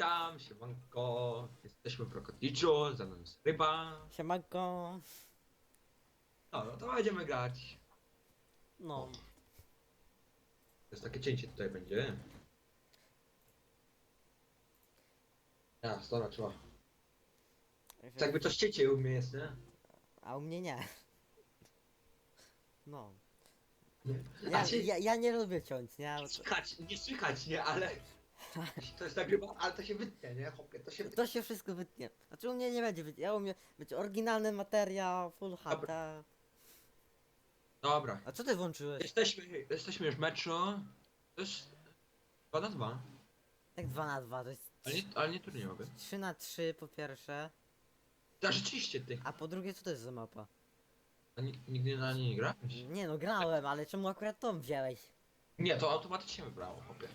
witam, siemanko. Jesteśmy w Rokotniczu, za nami jest ryba. Siemanko. No, no to będziemy grać. No. To jest takie cięcie tutaj będzie. Ja, stora trzeba. To jakby to cięcie u mnie jest, nie? A u mnie nie. No. Nie. Ja, A ja, ja nie lubię ciąć, nie? To, Słychać, nie słychać, nie, ale... To jest nagrywa, ale to się wytnie, nie? Hopie, to się wytnie. to się wszystko wytnie. Znaczy u mnie nie będzie wytnie. Ja u mnie będzie oryginalny materiał, full HD. Dobra. A co ty włączyłeś? Jesteśmy, jesteśmy już w meczu. To jest... 2 na 2. Jak 2 na 2 to jest Ale nie, ale nie turniejowy. 3 na 3 po pierwsze. Ja, rzeczywiście, ty. A po drugie co to jest za mapa? A ni- nigdy na nie nie gra? Nie no grałem, ale czemu akurat tą wziąłeś? Nie, to automatycznie wybrało, chłopie.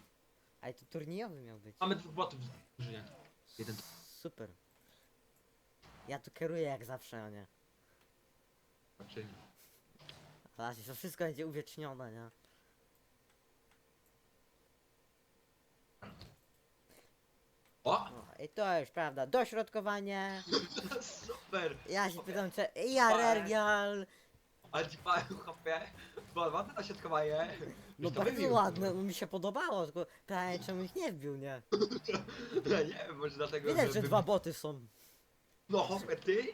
Ale to turniejowy miał być. Mamy dwóch botów w drużynie. Jeden. Super. Ja tu kieruję jak zawsze, a nie. Znaczy, Zobaczcie, to wszystko będzie uwiecznione, nie? o! I to już prawda, dośrodkowanie. Super! Ja się pytam, czy ja Regial. Ale ci powiem, chłopie, bo ładne na środkowanie. No Już to bardzo wybił. ładne, no mi się podobało, tylko pytanie czemu ich nie wbił, nie? Ja nie wiem, może dlatego, Widać, że wy- dwa boty są. No chłopie, ty?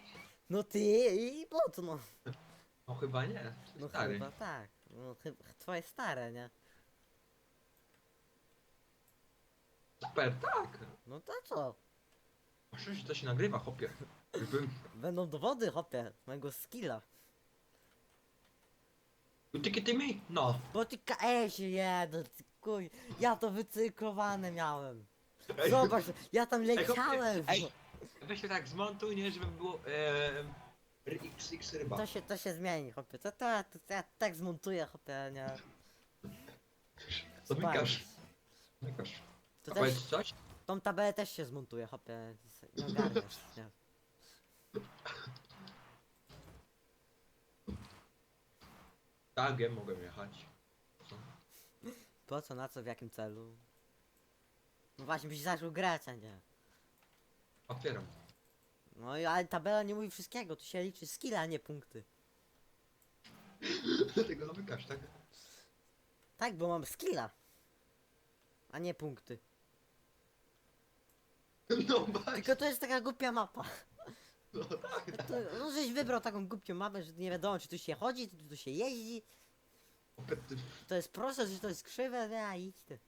No ty i bot, no. No chyba nie. No Stary. chyba tak. No chyba twoje stare, nie? Super, tak. No to co? Oczywiście to się nagrywa, chłopie. Będą dowody, hopie, mojego skilla. Utyki ty mi? No. Bo ty KS jeden, ty kuj. Ja to wycyklowane miałem. Ej, Zobacz, ja tam leciałem. Ej, weź się tak zmontuj, nie, żeby było... E, XX ryba. To się, to się zmieni, hopie. To, to, to, to ja tak zmontuję, hopie, nie? Zamykasz. Zamykasz. To A też, powiedz coś? tą tabelę też się zmontuje, hopie. Nie ogarniasz, nie? Wiem, mogę jechać. Co? Po co, na co, w jakim celu? No właśnie, byś zaczął grać, a nie. Otwieram. No i ale tabela nie mówi wszystkiego, tu się liczy skill, a nie punkty. Dlatego zamykasz, tak? Tak, bo mam skilla. A nie punkty. No właśnie. Tylko to jest taka głupia mapa. No. To, no żeś wybrał taką głupią mapę, że nie wiadomo czy tu się chodzi, czy tu się jeździ. Opie, ty, To jest proste, że to jest krzywe, no a idź ty.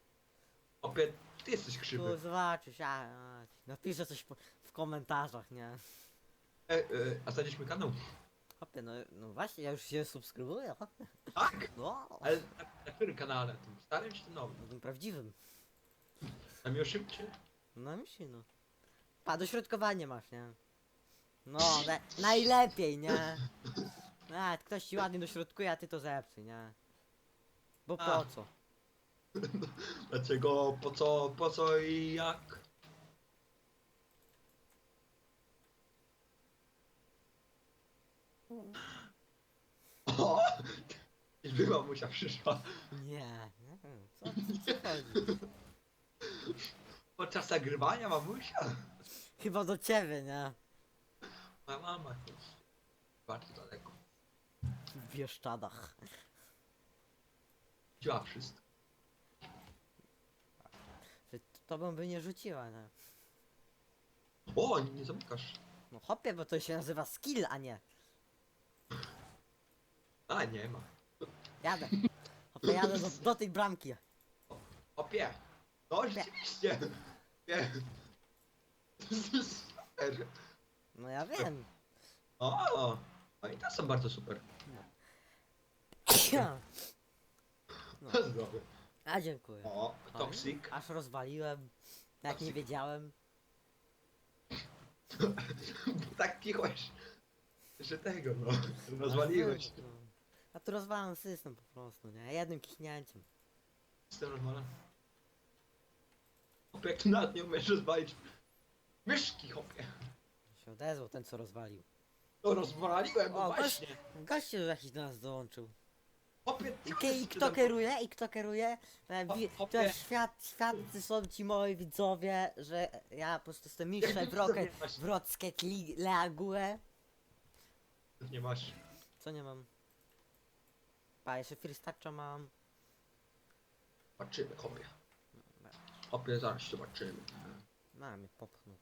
opie, ty jesteś Tu krzywy. zobaczysz, a, a napiszę coś po, w komentarzach, nie? E, e, a znaleźliśmy kanał? Hopie, no, no właśnie, ja już się subskrybuję, hopie. Tak? No, Ale na, na którym kanale? Tym starym czy tym nowym? no tym prawdziwym. Na miłoszym czy? No myśli, no. Pa, dośrodkowanie masz, nie? No, na, najlepiej, nie? A, ktoś ci ładnie dośrodkuje, a ty to zepsuj, nie? Bo po A. co? Dlaczego, po co, po co i jak? O! By mamusia przyszła. Nie, nie co, co chodzi? Podczas nagrywania mamusia? Chyba do ciebie, nie? Moja mama jest bardzo daleko. W Bieszczadach. Działa wszystko. Że tobą by nie rzuciła, nie? O, nie, nie zamykasz. No hopie, bo to się nazywa skill, a nie. A, nie ma. Jadę. Hopie, jadę do, do tej bramki. Opie. No, rzeczywiście. Nie. Super. No ja wiem. O, no i te są bardzo super. No, Zdrowy. a dziękuję. O, toxic. Aż rozwaliłem. Jak nie wiedziałem. tak pichłeś, że tego, no. Rozwaliłeś. No. A tu rozwalam system po prostu, nie? Jednym kichnięciem. Jestem rozwalony. Hopie, jak tu nad nie umiesz rozwalić. Myszki, hopie. Się odezwał ten, co rozwalił. No rozwaliłem, no O, właśnie. Gościu jakiś do nas dołączył. Chłopie, I, ki- kto kieruje? I kto kieruje? E, O, wi-. To świat, świadcy są ci moi widzowie, że ja po prostu jestem mistrzem w Rocket, to masz? w Rocket League. Nie masz. Co nie mam? Pa, jeszcze Firstacza mam. Patrzymy, chłopie. Chłopie, zaraz zobaczymy. Na mnie popchnął.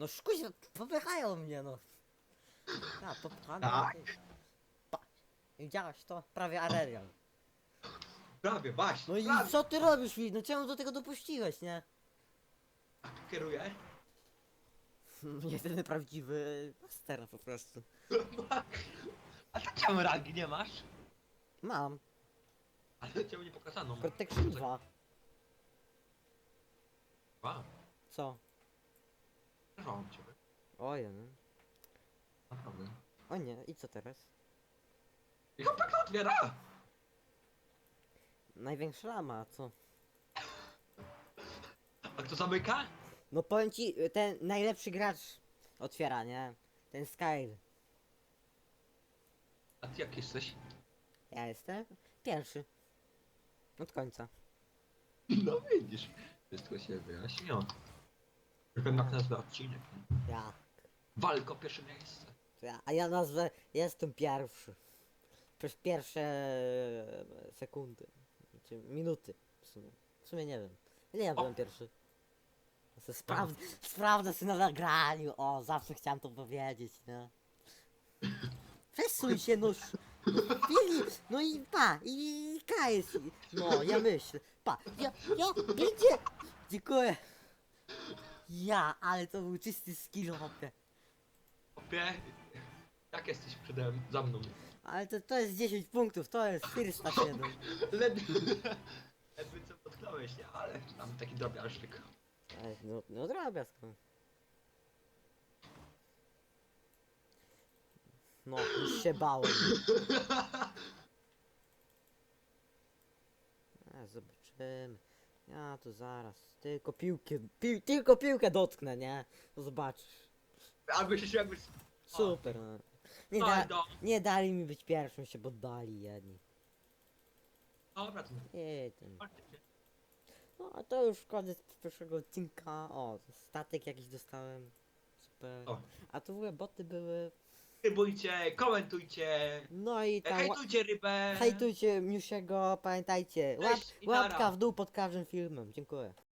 No szkuźwa, popychają mnie no. A, popchany. Tak. Pa. Widziałaś to? Prawie Arerial. Prawie, właśnie. No i prawie. co ty robisz, Wi? No czemu do tego dopuściłeś, nie? A tu kieruję? Jedyny prawdziwy master po prostu. A tak czemu rangi nie masz? Mam. Ale cię nie pokazano. Protection 2. A, Co? Przepraszam cię. Ojej. no. Naprawdę. O nie, i co teraz? I chłopak otwiera! Największa lama, a co? A kto zamyka? No powiem ci, ten najlepszy gracz otwiera, nie? Ten Skyr. A ty jak jesteś? Ja jestem pierwszy. Od końca. No widzisz. Wszystko się wyjaśniło. Wiem jak nazwę odcinek. Ja. Walko pierwsze miejsce. To ja. A ja nazwę, jestem pierwszy. Przez pierwsze e, sekundy. Czy minuty w sumie. W sumie nie wiem. Nie ja byłem pierwszy. Ja se Sprawd sprawdzę sobie na nagraniu. O, zawsze chciałem to powiedzieć, nie? Przesuń się, no. sz- Billy, no i pa, i KS. No, ja myślę. Pa, ja, ja, gdzie? Dziękuję. Ja, ale to był czysty skill, hopie. Chłopie, jak jesteś przede m- za mną? Ale to, to jest 10 punktów, to jest 407. Ledwie... Ledwie co dotknąłeś, nie? Ale tam taki drobiażdżyk. Ej, No, no drobiazg. no. No, już się bałem. A, zobaczymy. Ja to zaraz. Tylko piłkę, pił, tylko piłkę dotknę, nie? To zobaczysz. Albo się jakbyś... Super, no. Nie, No da, nie dali mi być pierwszym, się poddali jedni. Dobra, to... Nie, ten. No, a to już koniec pierwszego odcinka. O, statek jakiś dostałem. Super. O. A tu w ogóle boty były. Subskrybujcie, komentujcie, No i tam. ła- hejtujcie rybę. Hejtujcie Miusiego, pamiętajcie. Łap, Cześć i nara. łapka w dół pod każdym filmem. Dziękuję.